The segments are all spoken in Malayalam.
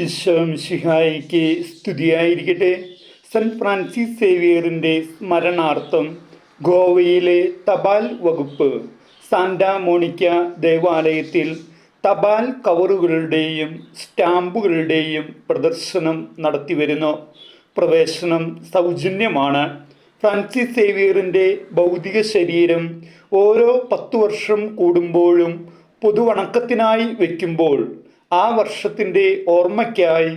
ഈശോമിഷിഹായിക്ക് സ്തുതിയായിരിക്കട്ടെ. സെന്റ് ഫ്രാൻസിസ് സേവിയറിന്റെ സ്മരണാർത്ഥം ഗോവയിലെ തപാൽ വകുപ്പ് സാന്റ മോണിക്ക ദേവാലയത്തിൽ തപാൽ കവറുകളുടെയും സ്റ്റാമ്പുകളുടെയും പ്രദർശനം നടത്തിവരുന്നു. പ്രവേശനം സൗജന്യമാണ്. ഫ്രാൻസിസ് സേവിയറിന്റെ ഭൗതിക ശരീരം ഓരോ പത്തു വർഷം കൂടുമ്പോഴും പൊതുവണക്കത്തിനായി വയ്ക്കുമ്പോൾ ആ വർഷത്തിന്റെ ഓർമ്മയ്ക്കായി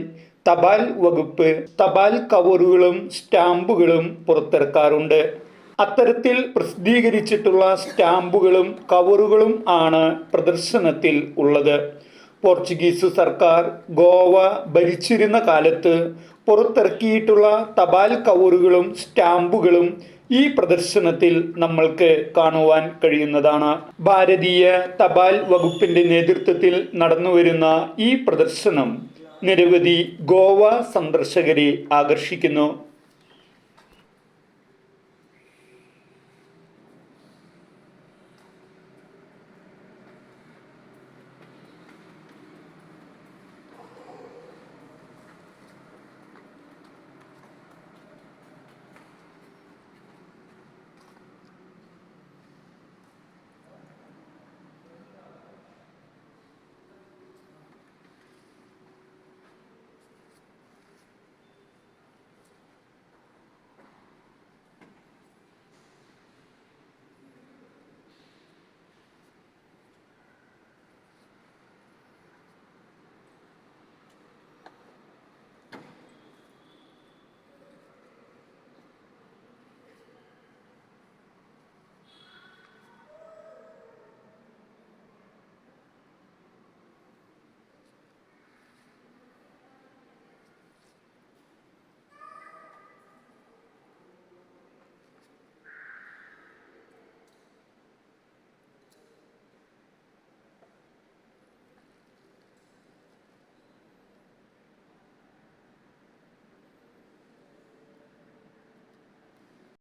തപാൽ വകുപ്പ് തപാൽ കവറുകളും സ്റ്റാമ്പുകളും പുറത്തിറക്കാറുണ്ട്. അത്തരത്തിൽ പ്രസിദ്ധീകരിച്ചിട്ടുള്ള സ്റ്റാമ്പുകളും കവറുകളും ആണ് പ്രദർശനത്തിൽ ഉള്ളത്. പോർച്ചുഗീസ് സർക്കാർ ഗോവ ഭരിച്ചിരുന്ന കാലത്ത് പുറത്തിറക്കിയിട്ടുള്ള തപാൽ കവറുകളും സ്റ്റാമ്പുകളും ഈ പ്രദർശനത്തിൽ നമ്മൾക്ക് കാണുവാൻ കഴിയുന്നതാണ്. ഭാരതീയ തപാൽ വകുപ്പിന്റെ നേതൃത്വത്തിൽ നടന്നുവരുന്ന ഈ പ്രദർശനം നിരവധി ഗോവ സന്ദർശകരെ ആകർഷിക്കുന്നു.